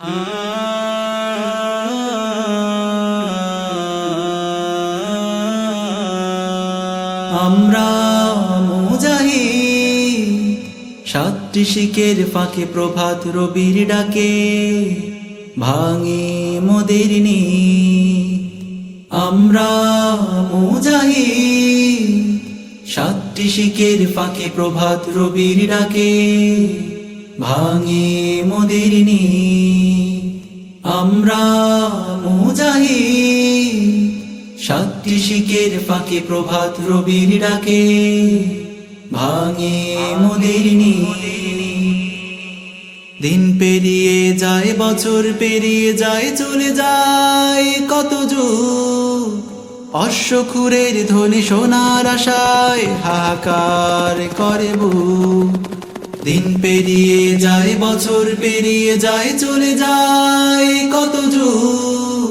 আমরা মুজাহি সাতটি শিকের ফাঁকে প্রভাত রবির ডাকে ভাঙে মোদের আমরা মুজাহি সাতটি শিকের ফাঁকে প্রভাত রবির ডাকে ভাঙে মোদের নি আমরা মুজাহি সাতটি শিকের ফাঁকে প্রভাত রবির ডাকে ভাঙে মোদের দিন পেরিয়ে যায়, বছর পেরিয়ে যায়, চলে যায় কত যুগ। অশ্বখুরের ধ্বনি সোনার আশায় হাহাকার করে বুক। দিন পেরিয়ে যায়, বছর পেরিয়ে যায়, চলে যায় কত যুগ।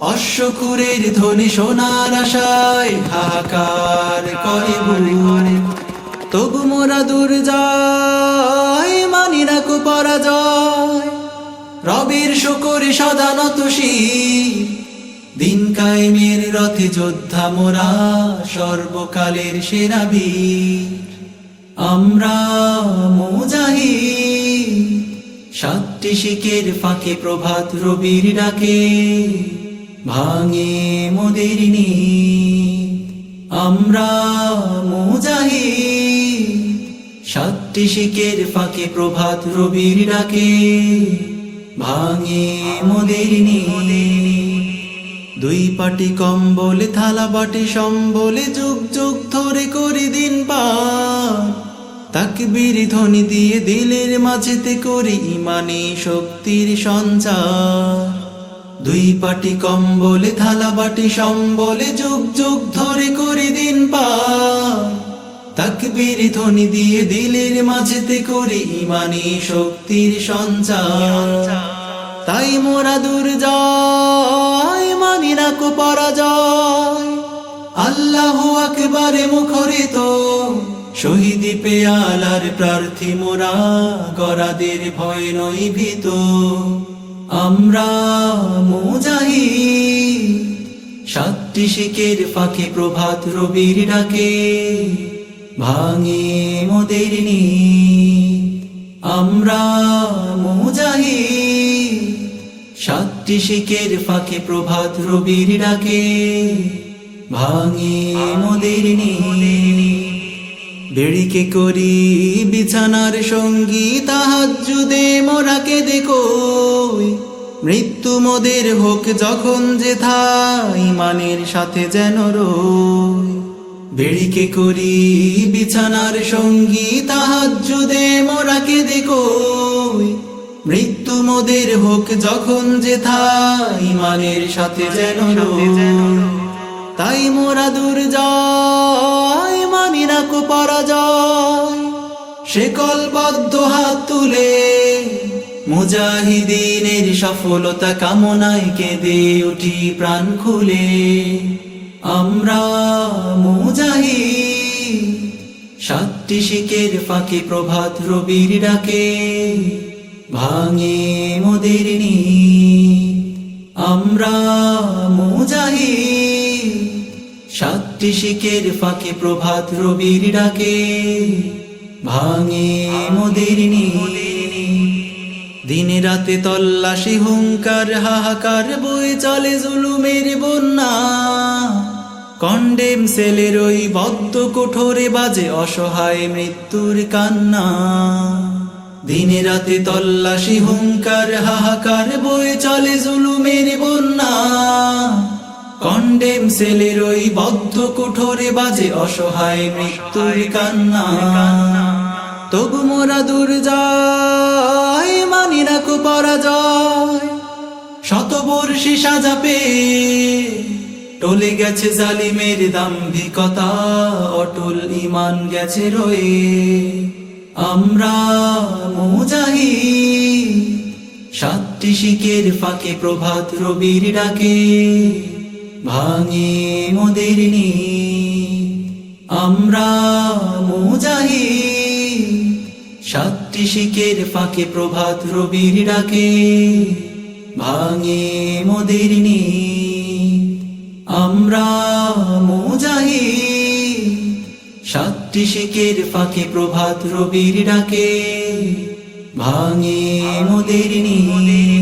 অশ্বখুরের ধ্বনি সোনার আশায় হাহাকার করে বুক তবু মোরা দূর যায়, মানি না পরাজয়। রবির শুকরে সদা নত দিন কায়েমের রথে যোদ্ধা মোরা, সর্বকালের সেরা বীর। আমরা মোজাহি সাতটি শিকের ফাঁকে প্রভাত রবির ডাকে, ভাঙে মোদের আমরা মোজাহি সাতটি শিকের ফাঁকে প্রভাত রবির ডাকে, ভাঙে মোদের নি দুই পাটি কম্বলে, থালা বাটি, সম্বলে যুগ যুগ ধরে করে দিন পার। তাকবীর ধ্বনি দিয়ে দিলের মাঝেতে করি ইমানি শক্তির সঞ্চার। দুই পাটি কম্বলে, থালা বাটি, সম্বলে যুগ যুগ ধরে করে দিন পার। তাকবীর ধ্বনি দিয়ে দিলের মাঝেতে করি ইমানি শক্তির সঞ্চার। তাই মোরা দূর যায় মানি না কো পরাজয় আল্লাহ আকবারে মুখরিত। শহীদি পেয়ালার প্রার্থী মোরা গরাদের ভয় নই ভীত। আমরা মুজাহি সাতটি শিকের ফাঁকে প্রভাত রবির ডাকে। ভাঙে মোদের নি আমরা শিকের ফাঁকে প্রভাত রবির ডাকে, ভাঙে মোদের বেড়িকে করি বিছানার সঙ্গী তাহাজুদে মোরাকে দেখো মৃত্যু মোদের হোক যখন যে থাই, মানের সাথে যেন রই। বেড়িকে করি বিছানার সঙ্গী তাহাজুদে মোরাকে দেখো মৃত্যু মোদের হোক যখন যে থাই মানের সাথে যেন তাই মোরা দূর যায় মানি না কো পরাজয় সে কলবদ্ধ হাত তুলে মুজাহিদিনের সফলতা কামনায় কেঁদে উঠি প্রাণ খুলে। আমরা মুজাহি সাতটি শিখের ফাঁকে প্রভাত রবির ডাকে। ভাঙে মোদের আমরা মুজাহি সাতটি শিখের ফাঁকে প্রভাত রবির ডাকে। ভাঙে মোদের দিনে রাতে তল্লাশি, হুঙ্কার, হাহাকার, বই চলে জুলুমের বন্যা। কন্ডেম সেলের ওই বদ্ধ কোঠরে বাজে অসহায় মৃত্যুর কান্না। দিনে রাতে তল্লাশি হুঙ্কার হাহাকার বয়ে চলে জুলুমের বন্যা। কন্ডেম সেলের ওই বদ্ধ কুঠোরে বাজে অসহায় মৃত্যুর কান্না। তবু মোরা দূর যায় মানি না কো পরাজয়। শতবর্ষী সাজা পেয়ে টলে গেছে জালিমের দাম্ভিকতা অটল ইমান গেছে রয়ে। আমরা মুজাহি সাতটি শিকের ফাঁকে প্রভাত রবির ডাকে ভাঙে মোদের আমরা মুজাহি সাতটি শিকের ফাঁকে প্রভাত রবির ডাকে ভাঙে মোদের। আমরা শিকের ফাঁকে প্রভাত রবির ডাকে ভাঙে মোদের নীত।